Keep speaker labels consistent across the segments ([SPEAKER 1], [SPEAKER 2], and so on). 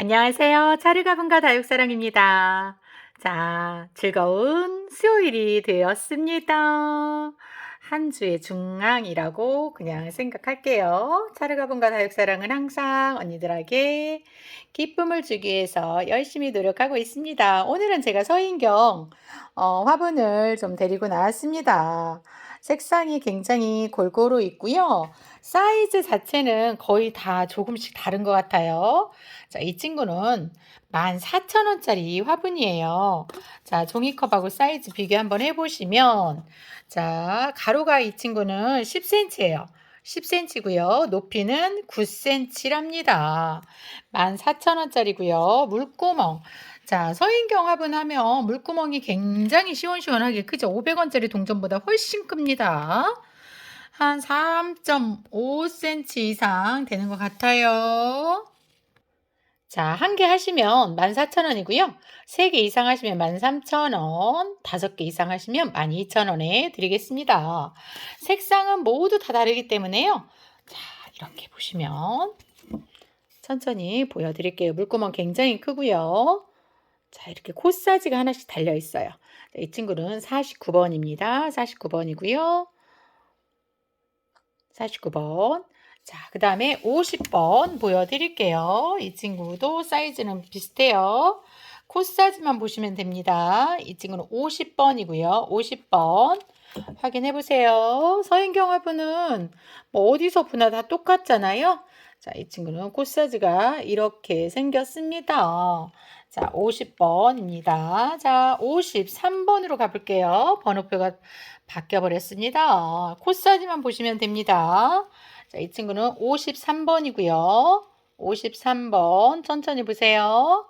[SPEAKER 1] 안녕하세요. 차르가분가 다육사랑입니다. 자, 즐거운 수요일이 되었습니다. 한 주의 중앙이라고 그냥 생각할게요. 차르가분가 다육사랑은 항상 언니들에게 기쁨을 주기 위해서 열심히 노력하고 있습니다. 오늘은 제가 서인경 어, 화분을 좀 데리고 나왔습니다. 색상이 굉장히 골고루 있고요. 사이즈 자체는 거의 다 조금씩 다른 것 같아요. 자, 이 친구는 14,000원짜리 화분이에요. 자, 종이컵하고 사이즈 비교 한번 해보시면, 자, 가로가 이 친구는 10cm예요. 10cm고요. 높이는 9cm랍니다. 14,000원짜리고요. 물구멍. 자, 서인경 화분 하면 물구멍이 굉장히 시원시원하게 크죠. 500원짜리 동전보다 훨씬 큽니다. 한 3.5cm 이상 되는 것 같아요. 자, 한 개 하시면 14,000원이고요. 세 개 이상 하시면 13,000원, 다섯 개 이상 하시면 12,000원에 드리겠습니다. 색상은 모두 다 다르기 때문에요. 자, 이렇게 보시면 천천히 보여드릴게요. 물구멍 굉장히 크고요. 자, 이렇게 코사지가 하나씩 달려 있어요. 이 친구는 49번입니다. 49번이고요. 49번. 자, 그 다음에 50번 보여드릴게요. 이 친구도 사이즈는 비슷해요. 코 사이즈만 보시면 됩니다. 이 친구는 50번이고요. 50번. 확인해 보세요. 서인경 화분은 뭐 어디서 보나 다 똑같잖아요. 자, 이 친구는 코 사이즈가 이렇게 생겼습니다. 자, 50번입니다. 자, 53번으로 가볼게요. 번호표가 바뀌어 버렸습니다. 코 사이즈만 보시면 됩니다. 자, 이 친구는 53번이고요. 53번 천천히 보세요.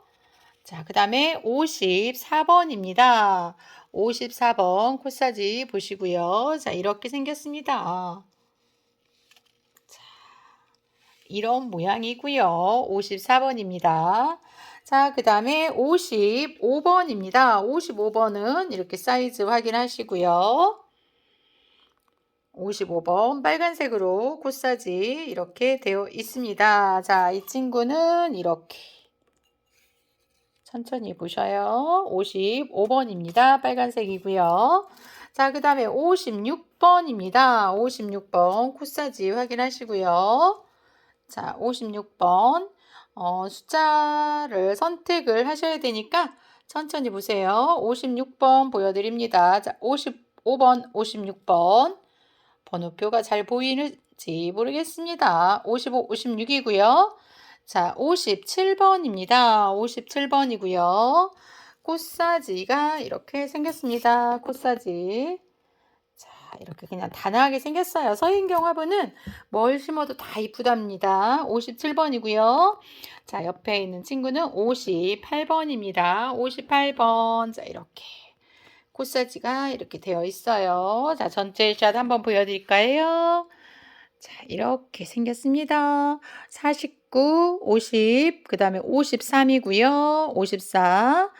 [SPEAKER 1] 자, 그 다음에 54번입니다. 54번 코사지 보시고요. 자, 이렇게 생겼습니다. 자, 이런 모양이고요. 54번입니다. 자, 그 다음에 55번입니다. 55번은 이렇게 사이즈 확인하시고요. 55번 빨간색으로 코사지 이렇게 되어 있습니다. 자, 이 친구는 이렇게 천천히 보셔요. 55번입니다. 빨간색이고요. 자, 그 다음에 56번입니다. 56번 코사지 확인하시고요. 자, 56번 어, 숫자를 선택을 하셔야 되니까 천천히 보세요. 56번 보여드립니다. 자, 55번, 56번 번호표가 잘 보이는지 모르겠습니다. 55, 56이고요. 자, 57번입니다. 57번이고요. 꽃사지가 이렇게 생겼습니다. 꽃사지. 자, 이렇게 그냥 단아하게 생겼어요. 서인경 화분은 뭘 심어도 다 이쁘답니다. 57번이고요. 자, 옆에 있는 친구는 58번입니다. 58번. 자, 이렇게. 코사지가 이렇게 되어 있어요. 자, 전체 샷 한번 보여드릴까요? 자, 이렇게 생겼습니다. 49, 50, 그 다음에 53이고요. 54,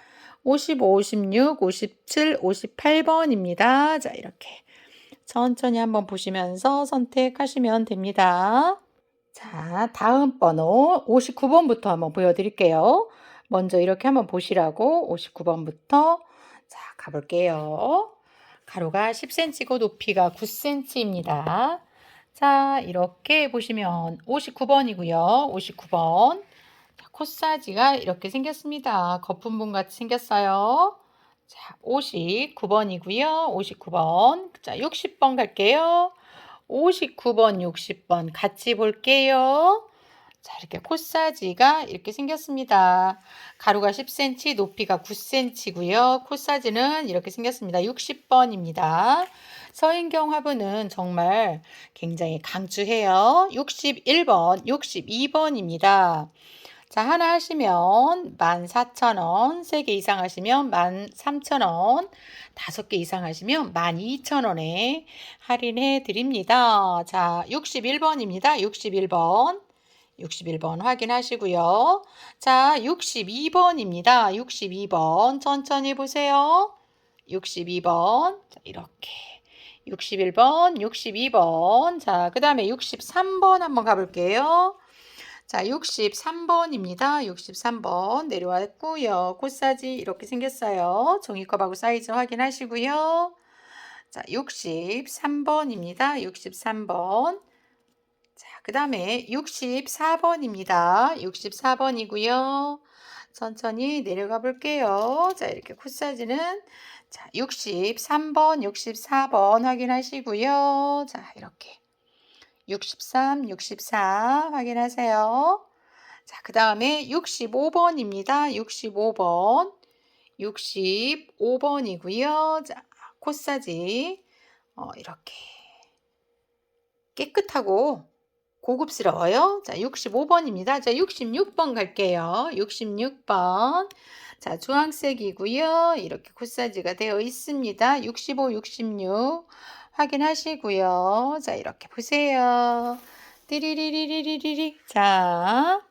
[SPEAKER 1] 55, 56, 57, 58번입니다. 자, 이렇게 천천히 한번 보시면서 선택하시면 됩니다. 자, 다음 번호 59번부터 한번 보여드릴게요. 먼저 이렇게 한번 보시라고 59번부터 자, 가볼게요. 가로가 10cm고 높이가 9cm입니다. 자, 이렇게 보시면 59번이고요. 59번. 자, 코사지가 이렇게 생겼습니다. 거품분 같이 생겼어요. 자, 59번이고요. 59번. 자, 60번 갈게요. 59번, 60번 같이 볼게요. 자, 이렇게 코사지가 이렇게 생겼습니다. 가로가 10cm, 높이가 9cm고요. 코사지는 이렇게 생겼습니다. 60번입니다. 서인경 화분은 정말 굉장히 강추해요. 61번, 62번입니다. 자, 하나 하시면 14,000원, 세 개 이상 하시면 13,000원, 다섯 개 이상 하시면 12,000원에 할인해 드립니다. 자, 61번입니다. 61번. 61번 확인하시고요. 자, 62번입니다. 62번 천천히 보세요. 62번 자, 이렇게 61번, 62번 자, 그 다음에 63번 한번 가볼게요. 자, 63번입니다. 63번 내려왔고요. 코사지 이렇게 생겼어요. 종이컵하고 사이즈 확인하시고요. 자, 63번입니다. 63번. 자, 그 다음에 64번입니다. 64번이고요. 천천히 내려가 볼게요. 자, 이렇게 코사지는 자, 63번, 64번 확인하시고요. 자, 이렇게 63, 64 확인하세요. 자, 그 다음에 65번입니다. 65번. 65번이고요. 자, 코사지 어, 이렇게 깨끗하고 고급스러워요. 자, 65번입니다. 자, 66번 갈게요. 66번. 자, 주황색이고요. 이렇게 코사지가 되어 있습니다. 65, 66 확인하시고요. 자, 이렇게 보세요. 띠리리리리리리. 자,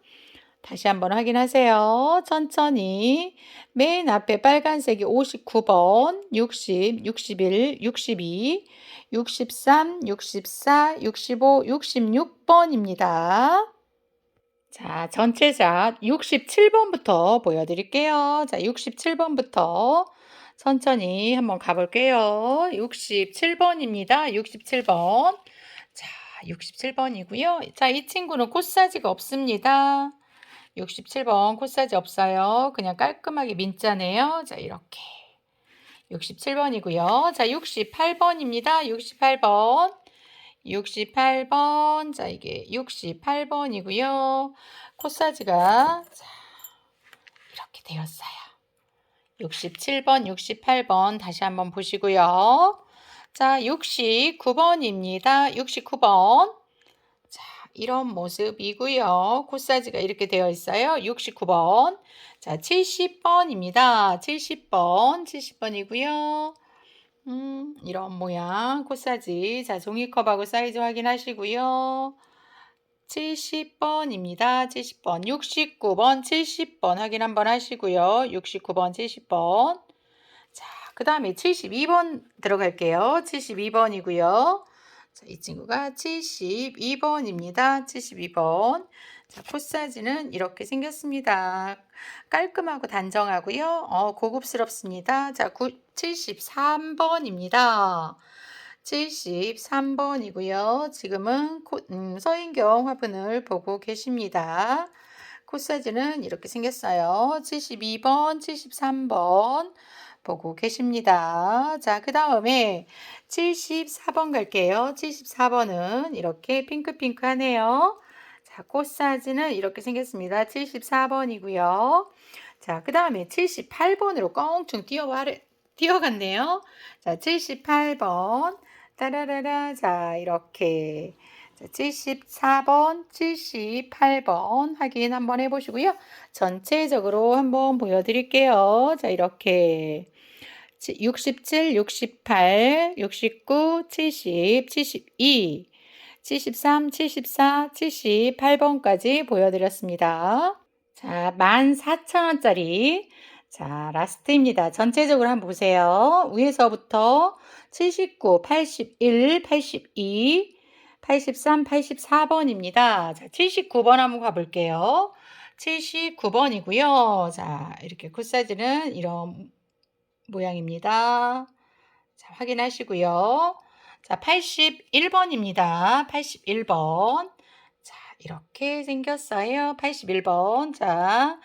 [SPEAKER 1] 다시 한번 확인하세요. 천천히. 맨 앞에 빨간색이 59번, 60, 61, 62, 63, 64, 65, 66번입니다. 자, 전체 자 67번부터 보여드릴게요. 자, 67번부터 천천히 한번 가볼게요. 67번입니다. 67번. 자, 67번이고요. 자, 이 친구는 코사지가 없습니다. 67번 코사지 없어요. 그냥 깔끔하게 민자네요. 자, 이렇게. 67번이고요. 자, 68번입니다. 68번. 68번. 자, 이게 68번이고요. 코사지가 자, 이렇게 되었어요. 67번, 68번 다시 한번 보시고요. 자, 69번입니다. 69번. 자, 이런 모습이고요. 코사지가 이렇게 되어 있어요. 69번. 자, 70번입니다. 70번, 70번이고요. 음, 이런 모양 코사지. 자, 종이컵하고 사이즈 확인하시고요. 70번입니다. 70번, 69번, 70번 확인 한번 하시고요. 69번, 70번. 자, 그 다음에 72번 들어갈게요. 72번이고요. 자, 이 친구가 72번입니다. 72번. 자, 코사지는 이렇게 생겼습니다. 깔끔하고 단정하고요. 어, 고급스럽습니다. 자, 73번입니다. 73번이고요. 지금은 코, 음, 서인경 화분을 보고 계십니다. 코사지는 이렇게 생겼어요. 72번, 73번 보고 계십니다. 자, 그 다음에 74번 갈게요. 74번은 이렇게 핑크핑크하네요. 자, 꽃사지는 이렇게 생겼습니다. 74번이고요. 자, 그 다음에 78번으로 껑충 뛰어갔네요. 자, 78번. 따라라라. 자, 이렇게. 자, 74번, 78번 확인 한번 해보시고요. 전체적으로 한번 보여드릴게요. 자, 이렇게. 67, 68, 69, 70, 72, 73, 74, 78번까지 보여드렸습니다. 자, 14,000원짜리. 자, 라스트입니다. 전체적으로 한번 보세요. 위에서부터 79, 81, 82, 83, 84번입니다. 자, 79번 한번 가볼게요. 79번이고요. 자, 이렇게 굿사이즈는 이런 모양입니다. 자, 확인하시고요. 자, 81번입니다. 81번. 자, 이렇게 생겼어요. 81번. 자,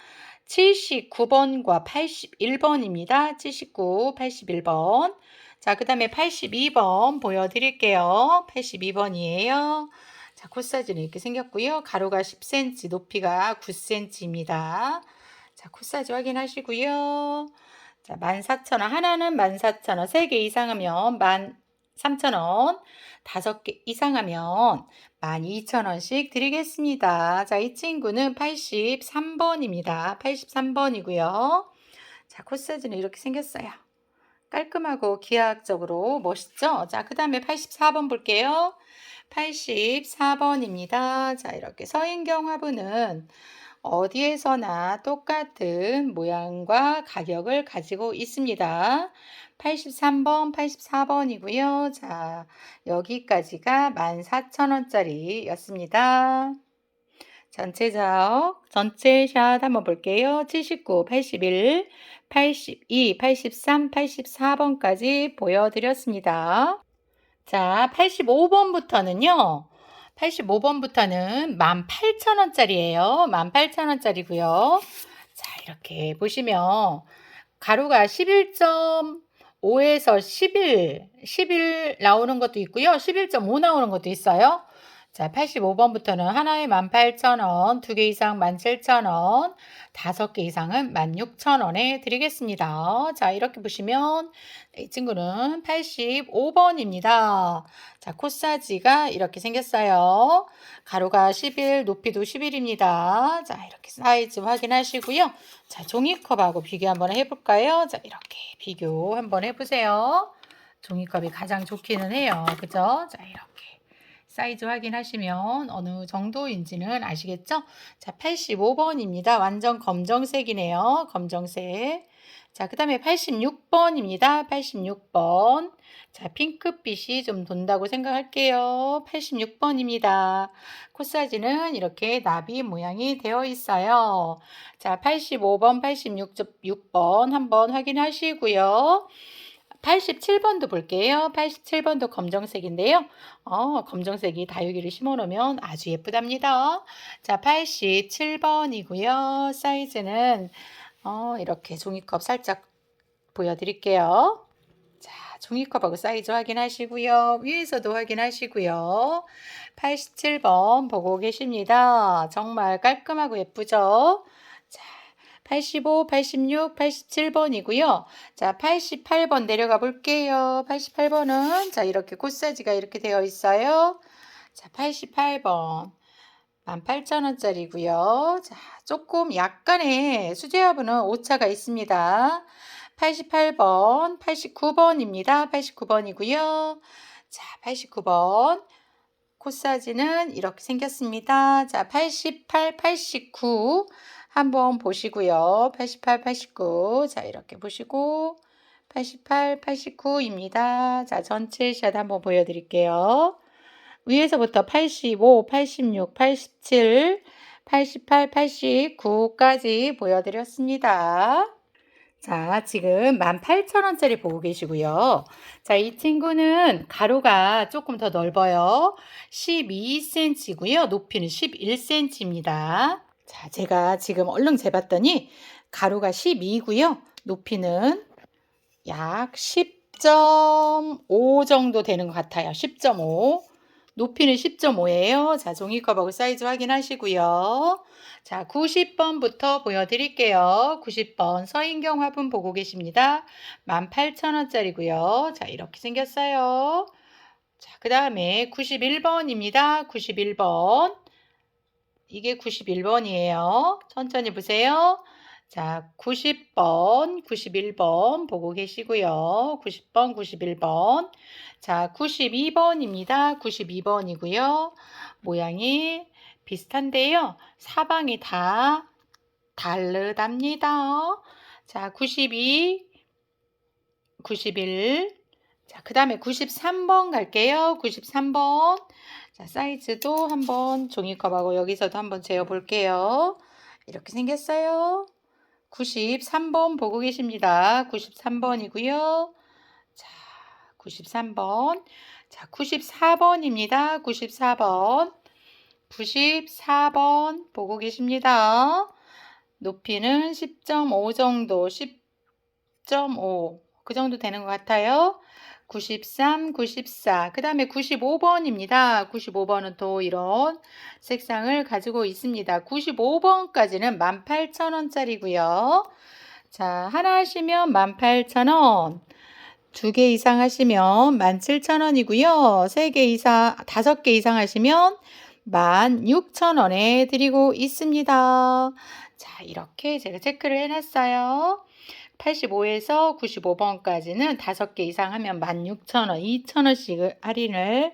[SPEAKER 1] 79번과 81번입니다. 79, 81번. 자, 그 다음에 82번 보여드릴게요. 82번이에요. 자, 코사지는 이렇게 생겼고요. 가로가 10cm, 높이가 9cm입니다. 자, 코사지 확인하시고요. 자, 14,000원. 하나는 14,000원. 3개 이상 하면 13,000원. 5개 이상 하면 12,000원씩 드리겠습니다. 자, 이 친구는 83번입니다. 83번이고요. 자, 코사지는 이렇게 생겼어요. 깔끔하고 기하학적으로 멋있죠? 자, 그 다음에 84번 볼게요. 84번입니다. 자, 이렇게 서인경 화분은 어디에서나 똑같은 모양과 가격을 가지고 있습니다. 83번, 84번이고요. 자, 여기까지가 14,000원짜리 였습니다. 전체적, 전체 샷 한번 볼게요. 79, 81, 82, 83, 84번까지 보여드렸습니다. 자, 85번부터는요. 85번부터는 18,000원짜리예요. 18,000원짜리고요. 자, 이렇게 보시면 가루가 11.5에서 11, 11 나오는 것도 있고요. 11.5 나오는 것도 있어요. 자, 85번부터는 하나에 18,000원, 두 개 이상 17,000원, 다섯 개 이상은 16,000원에 드리겠습니다. 자, 이렇게 보시면 이 친구는 85번입니다. 자, 코사지가 이렇게 생겼어요. 가로가 11, 높이도 11입니다. 자, 이렇게 사이즈 확인하시고요. 자, 종이컵하고 비교 한번 해볼까요? 자, 이렇게 비교 한번 해보세요. 종이컵이 가장 좋기는 해요. 그죠? 자, 이렇게. 사이즈 확인하시면 어느 정도인지는 아시겠죠? 자, 85번입니다. 완전 검정색이네요. 검정색. 자, 그 다음에 86번입니다. 86번. 자, 핑크빛이 좀 돈다고 생각할게요. 86번입니다. 코사지는 이렇게 나비 모양이 되어 있어요. 자, 85번, 86번 한번 확인하시고요. 87번도 볼게요. 87번도 검정색인데요. 어, 검정색이 다육이를 심어 놓으면 아주 예쁘답니다. 자, 87번이고요. 사이즈는 어, 이렇게 종이컵 살짝 보여드릴게요. 자, 종이컵하고 사이즈 확인하시고요. 위에서도 확인하시고요. 87번 보고 계십니다. 정말 깔끔하고 예쁘죠? 85, 86, 87번이고요. 자, 88번 내려가 볼게요. 88번은 자, 이렇게 코사지가 이렇게 되어 있어요. 자, 88번. 18,000원짜리고요. 자, 조금 약간의 수제화분은 오차가 있습니다. 88번, 89번입니다. 89번이고요. 자, 89번. 코사지는 이렇게 생겼습니다. 자, 88, 89. 한번 보시고요. 88, 89. 자, 이렇게 보시고 88, 89입니다. 자, 전체 샷 한번 보여드릴게요. 위에서부터 85, 86, 87, 88, 89까지 보여드렸습니다. 자, 지금 18,000원짜리 보고 계시고요. 자, 이 친구는 가로가 조금 더 넓어요. 12cm고요. 높이는 11cm입니다. 자, 제가 지금 얼른 재봤더니 가로가 12고요. 높이는 약 10.5 정도 되는 것 같아요. 10.5. 높이는 10.5예요. 자, 종이컵하고 사이즈 확인하시고요. 자, 90번부터 보여드릴게요. 90번 서인경 화분 보고 계십니다. 18,000원짜리고요. 자, 이렇게 생겼어요. 자, 그 다음에 91번입니다. 91번. 이게 91번이에요. 천천히 보세요. 자, 90번, 91번 보고 계시고요. 90번, 91번. 자, 92번입니다. 92번이고요. 모양이 비슷한데요. 사방이 다 다르답니다. 자, 92, 91. 자, 그 다음에 93번 갈게요. 93번. 자, 사이즈도 한번 종이컵하고 여기서도 한번 재어 볼게요. 이렇게 생겼어요. 93번 보고 계십니다. 93번이고요. 자, 93번. 자, 94번입니다. 94번. 94번 보고 계십니다. 높이는 10.5 정도, 10.5. 그 정도 되는 것 같아요. 93, 94. 그 다음에 95번입니다. 95번은 또 이런 색상을 가지고 있습니다. 95번까지는 18,000원짜리고요. 자, 하나 하시면 18,000원. 두 개 이상 하시면 17,000원이고요. 세 개 이상, 다섯 개 이상 하시면 16,000원에 드리고 있습니다. 자, 이렇게 제가 체크를 해놨어요. 85에서 95번까지는 5개 이상 하면 16,000원, 2,000원씩 할인을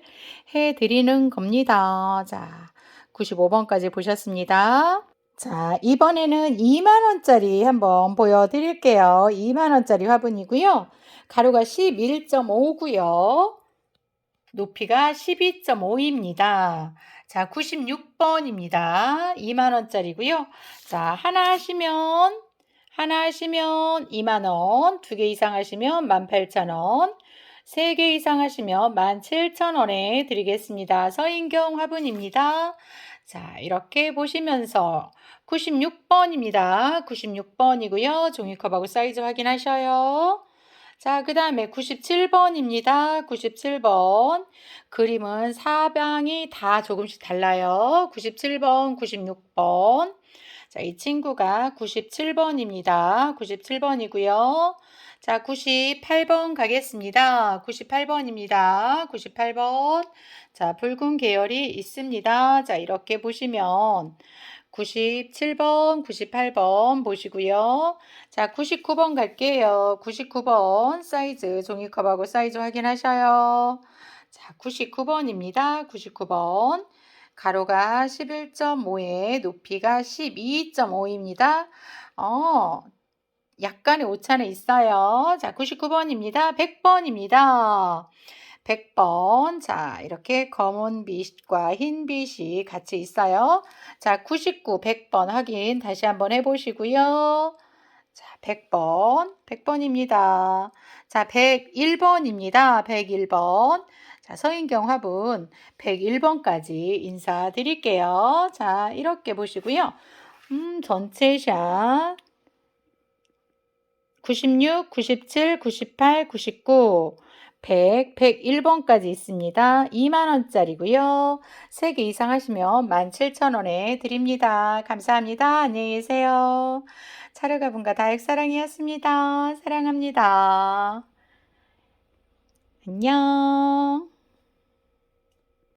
[SPEAKER 1] 해 드리는 겁니다. 자, 95번까지 보셨습니다. 자, 이번에는 2만원짜리 한번 보여드릴게요. 2만원짜리 화분이고요. 가로가 11.5고요. 높이가 12.5입니다. 자, 96번입니다. 2만원짜리고요. 자, 하나 하시면, 하나 하시면 2만원, 두 개 이상 하시면 18,000원, 세 개 이상 하시면 17,000원에 드리겠습니다. 서인경 화분입니다. 자, 이렇게 보시면서 96번입니다. 96번이고요. 종이컵하고 사이즈 확인하셔요. 자, 그 다음에 97번입니다. 97번. 그림은 사방이 다 조금씩 달라요. 97번, 96번. 자, 이 친구가 97번입니다. 97번이고요. 자, 98번 가겠습니다. 98번입니다. 98번. 자, 붉은 계열이 있습니다. 자, 이렇게 보시면 97번, 98번 보시고요. 자, 99번 갈게요. 99번 사이즈, 종이컵하고 사이즈 확인하셔요. 자, 99번입니다. 99번. 가로가 11.5에 높이가 12.5입니다. 어, 약간의 오차는 있어요. 자, 99번입니다. 100번입니다. 100번. 자, 이렇게 검은 빛과 흰 빛이 같이 있어요. 자, 99, 100번 확인 다시 한번 해보시고요. 자, 100번. 100번입니다. 자, 101번입니다. 101번. 자, 서인경 화분 101번까지 인사드릴게요. 자, 이렇게 보시고요. 음, 전체 샷. 96, 97, 98, 99, 100, 101번까지 있습니다. 2만원짜리고요. 3개 이상 하시면 17,000원에 드립니다. 감사합니다. 안녕히 계세요. 차르가 분과 다육사랑이었습니다. 사랑합니다. 안녕.